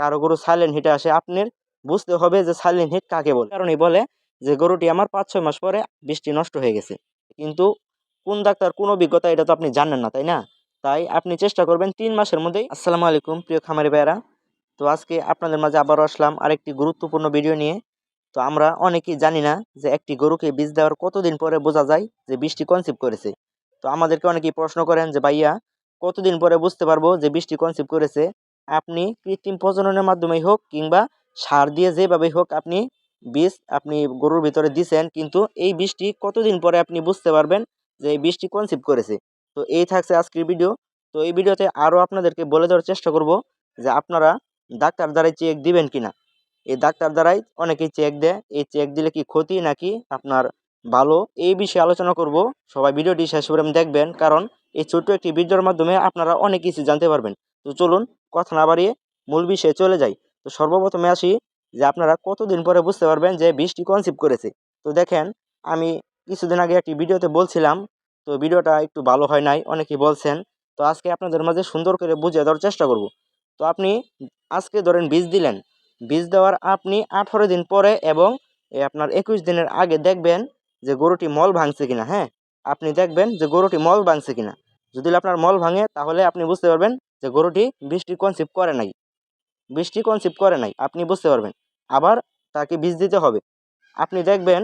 কারও গরু সাইলেন্ট হিটে আসে, আপনার বুঝতে হবে যে সাইলেন্ট হিট কাকে বলে। কারণ বলে যে গরুটি আমার পাঁচ ছয় মাস পরে বৃষ্টি নষ্ট হয়ে গেছে। কিন্তু কোন ডাক্তার, কোন অভিজ্ঞতা এটা তো আপনি জানেন না, তাই না? তাই আপনি চেষ্টা করবেন তিন মাসের মধ্যেই। আসসালামু আলাইকুম, প্রিয় খামারি ভাইয়েরা। তো আজকে আপনাদের মাঝে আবারও আসলাম আরেকটি গুরুত্বপূর্ণ ভিডিও নিয়ে। তো আমরা অনেকেই জানি না যে একটি গরুকে বীজ দেওয়ার কতদিন পরে বোঝা যায় যে বৃষ্টি কনসিভ করেছে। তো আমাদেরকে অনেকেই প্রশ্ন করেন যে, ভাইয়া, কতদিন পরে বুঝতে পারব যে বৃষ্টি কনসিভ করেছে? আপনি কৃত্রিম প্রজননের মাধ্যমেই হোক কিংবা সার দিয়ে যেভাবেই হোক আপনি বীজ আপনি গরুর ভিতরে দিছেন, কিন্তু এই বৃষ্টি কতদিন পরে আপনি বুঝতে পারবেন যে এই বৃষ্টি কনসিভ করেছে? তো এই থাকছে আজকের ভিডিও তো এই ভিডিওতে আরও আপনাদেরকে বলে দেওয়ার চেষ্টা করব যে আপনারা ডাক্তার দ্বারাই চেক দিবেন কিনা। এই ডাক্তার দ্বারাই অনেকেই চেক দেয়। এই চেক দিলে কি ক্ষতি নাকি আপনার ভালো? এই বিষয়ে আলোচনা করব। সবাই ভিডিওটি শেষ করে দেখবেন, কারণ এই ছোট্ট একটি ভিডিওর মাধ্যমে আপনারা অনেক কিছু জানতে পারবেন। তো চলুন কথা না বাড়িয়ে মূল বিষয়ে চলে যাই। তো সর্বপ্রথমে আসি যে আপনারা কতদিন পরে বুঝতে পারবেন যে বৃষ্টি কনসিভ করেছে। তো দেখেন, আমি কিছুদিন আগে একটি ভিডিওতে বলছিলাম, তো ভিডিওটা একটু ভালো হয় নাই, অনেকেই বলছেন। তো আজকে আপনাদের মাঝে সুন্দর করে বুঝিয়ে দেওয়ার চেষ্টা করব। তো আপনি আজকে ধরেন বীজ দিলেন। বীজ দেওয়ার আপনি আঠারো দিন পরে এবং আপনার একুশ দিনের আগে দেখবেন যে গরুটি মল ভাঙছে কিনা হ্যাঁ? আপনি দেখবেন যে গরুটি মল ভাঙছে কিনা। যদি আপনার মল ভাঙে, তাহলে আপনি বুঝতে পারবেন যে গরুটি বৃষ্টি কনসিভ করে নাই। বৃষ্টি কনসিভ করে নাই, আপনি বুঝতে পারবেন। আবার তাকে বীজ দিতে হবে। আপনি দেখবেন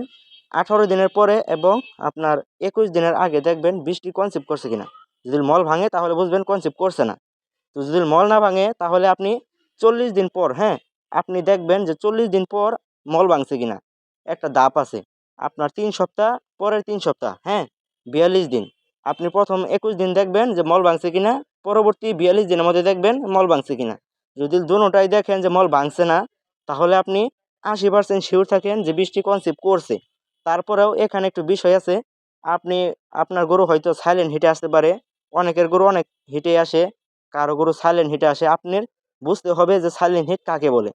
আঠারো দিনের পরে এবং আপনার একুশ দিনের আগে দেখবেন বৃষ্টি কনসিভ করছে কিনা। যদি মল ভাঙে তাহলে বুঝবেন কনসিভ করছে না। তো যদি মল না ভাঙে তাহলে আপনি চল্লিশ দিন পর হ্যাঁ আপনি দেখবেন যে চল্লিশ দিন পর মল ভাঙছে কিনা। একটা দাপ আছে। আপনার তিন সপ্তাহ, পরের তিন সপ্তাহ হ্যাঁ বিয়াল্লিশ দিন। আপনি প্রথম একুশ দিন দেখবেন যে মল ভাঙছে কিনা পরবর্তী বিয়াল্লিশ দিনের মধ্যে দেখবেন মল ভাঙছে কিনা। যদি দুটাই দেখেন যে মল ভাঙছে না, তাহলে আপনি আশি পার্সেন্ট শিওর থাকেন যে বৃষ্টি কনসিভ করছে। তারপরেও এখানে একটু বিষয় আছে, আপনি, আপনার গরু হয়তো সাইলেন্ট হিটে আসতে পারে, অনেকের গরু অনেক হিটে আসে, কারও গরু সাইলেন্ট হিটে আসে, আপনার বুঝতে হবে যে সাইলেন্ট হিট কাকে বলে।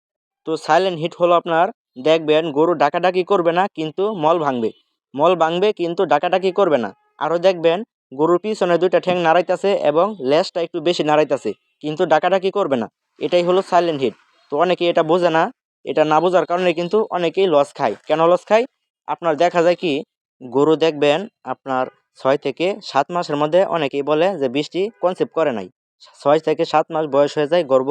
তো সাইলেন্ট হিট হলো আপনার, দেখবেন গরু ডাকাডাকি করবে না, কিন্তু মল ভাঙবে। মল ভাঙবে কিন্তু ডাকাডাকি করবে না। আরও দেখবেন গরুর পিছনে দুইটা ঠ্যাং নাড়াইতেছে এবং লেজটা একটু বেশি নাড়াইতেছে, কিন্তু ডাকাডাকি করবে না। এটাই হলো সাইলেন্ট হিট তো অনেকে এটা বোঝে না, এটা না বোঝার কারণে কিন্তু অনেকেই লস খায়। কেন লস খায়? আপনার দেখা যায় কি, গরু দেখবেন আপনার ছয় থেকে সাত মাসের মধ্যে অনেকেই বলে যে বৃষ্টি কনসেপ্ট করে নাই। ছয় থেকে সাত মাস বয়স হয়ে যায় গর্ব,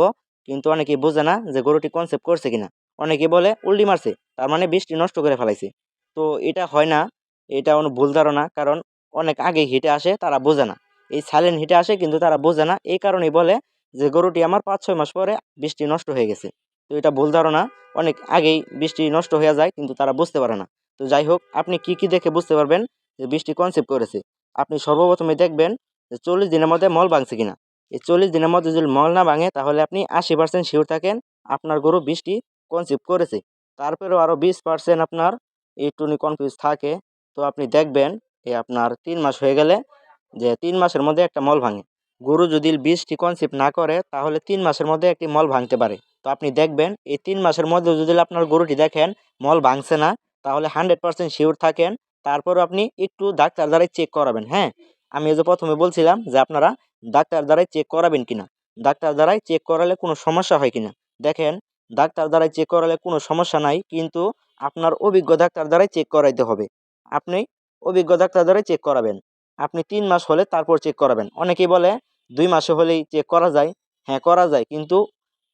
কিন্তু অনেকেই বোঝে না যে গরুটি কনসেপ্ট করছে কিনা। অনেকে বলে উল্টি মারছে, তার মানে বৃষ্টি নষ্ট করে ফেলাইছে। তো এটা হয় না, এটা অনেক ভুল ধারণা, কারণ অনেক আগে হিটে আসে, তারা বোঝে না। এই সাইলেন্ট হিটে আসে কিন্তু তারা বোঝে না, এই কারণেই বলে যে গরুটি আমার পাঁচ ছয় মাস পরে বৃষ্টি নষ্ট হয়ে গেছে। তো এটা ভুল ধারণা, অনেক আগেই বৃষ্টি নষ্ট হয়ে যায় কিন্তু তারা বুঝতে পারে না। তো যাই হোক, আপনি কি কি দেখে বুঝতে পারবেন যে বৃষ্টি কনসেপ্ট করেছে? আপনি সর্বপ্রথমে দেখবেন যে চল্লিশ দিনের মধ্যে মল ভাঙছে কিনা। এই চল্লিশ দিনের মধ্যে যদি মল না ভাঙে তাহলে আপনি আশি পার্সেন্ট শিওর থাকেন আপনার গরু বৃষ্টি কনসেপ্ট করেছে। তারপরেও আরও বিশ পার্সেন্ট আপনার একটুনি কনফিউজ থাকে। তো আপনি দেখবেন এই আপনার তিন মাস হয়ে গেলে যে তিন মাসের মধ্যে একটা মল ভাঙে। গরু যদি বীজটি কনসেপ্ট না করে, তাহলে তিন মাসের মধ্যে একটি মল ভাঙতে পারে। তো আপনি দেখবেন, এই তিন মাসের মধ্যে যদি আপনার গরুটি দেখেন, মল ভাঙছে না, তাহলে হান্ড্রেড পার্সেন্ট শিওর থাকেন। তারপরও আপনি একটু ডাক্তার দ্বারাই চেক করাবেন হ্যাঁ? আমি যে প্রথমে বলছিলাম যে আপনারা ডাক্তার দ্বারাই চেক করাবেন কিনা। ডাক্তার দ্বারাই চেক করালে কোনো সমস্যা হয় কিনা? দেখেন, ডাক্তার দ্বারাই চেক করালে কোনো সমস্যা নাই, কিন্তু আপনার অভিজ্ঞ ডাক্তার দ্বারাই চেক করাইতে হবে। আপনি অভিজ্ঞ ডাক্তার চেক করাবেন। আপনি তিন মাস হলে তারপর চেক করাবেন। অনেকেই বলে দুই মাসে হলেই চেক করা যায়। হ্যাঁ করা যায়। কিন্তু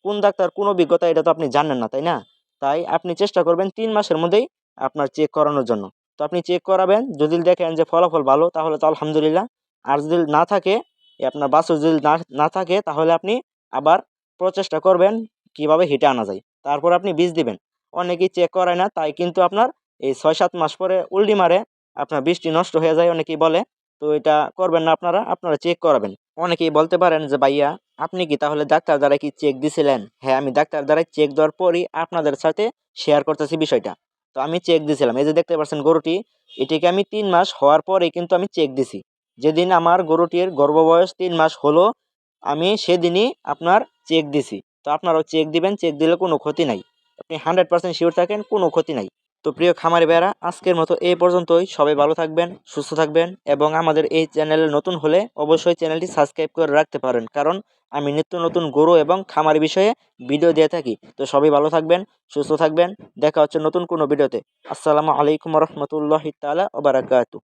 কোন ডাক্তার কোন অভিজ্ঞতা এটা তো আপনি জানেন না, তাই না? তাই আপনি চেষ্টা করবেন তিন মাসের মধ্যেই আপনার চেক করানোর জন্য। তো আপনি চেক করাবেন। যদি দেখেন যে ফলাফল ভালো, তাহলে তো আলহামদুলিল্লাহ। আর যদি না থাকে আপনার বাছুর যদি না না থাকে, তাহলে আপনি আবার প্রচেষ্টা করবেন কীভাবে হিটে আনা যায়। তারপর আপনি বীজ দিবেন। অনেকেই চেক করায় না, তাই কিন্তু আপনার এই ছয় সাত মাস পরে উল্টি মারে। আপনার বৃষ্টি নষ্ট হয়ে যায়, অনেকেই বলে। তো এটা করবেন না আপনারা আপনারা চেক করাবেন। অনেকেই বলতে পারেন যে, ভাইয়া, আপনি কি তাহলে ডাক্তার দ্বারা কি চেক দিছিলেন? হ্যাঁ আমি ডাক্তার দ্বারা চেক দেওয়ার পরই আপনাদের সাথে শেয়ার করতেছি বিষয়টা। তো আমি চেক দিছিলাম। এই যে দেখতে পাচ্ছেন গরুটি, এটিকে আমি তিন মাস হওয়ার পরে কিন্তু আমি চেক দিছি। যেদিন আমার গরুটির গর্ভবয়স তিন মাস হলো, আমি সেদিনই আপনার চেক দিছি। তো আপনারাও চেক দিবেন চেক দিলে কোনো ক্ষতি নাই। আপনি হান্ড্রেড পার্সেন্ট শিওর থাকেন, কোনো ক্ষতি নাই। তো প্রিয় খামারি বেড়া আজকের মতো এই পর্যন্তই। সবাই ভালো থাকবেন, সুস্থ থাকবেন এবং আমাদের এই চ্যানেলে নতুন হলে অবশ্যই চ্যানেলটি সাবস্ক্রাইব করে রাখতে পারেন। কারণ আমি নিত্য নতুন গরু এবং খামার বিষয়ে ভিডিও দিয়ে থাকি। তো সবাই ভালো থাকবেন, সুস্থ থাকবেন। দেখা হচ্ছে নতুন কোনো ভিডিওতে। আসসালামু আলাইকুম রহমতুল্লাহ তালা ওবরাকাতু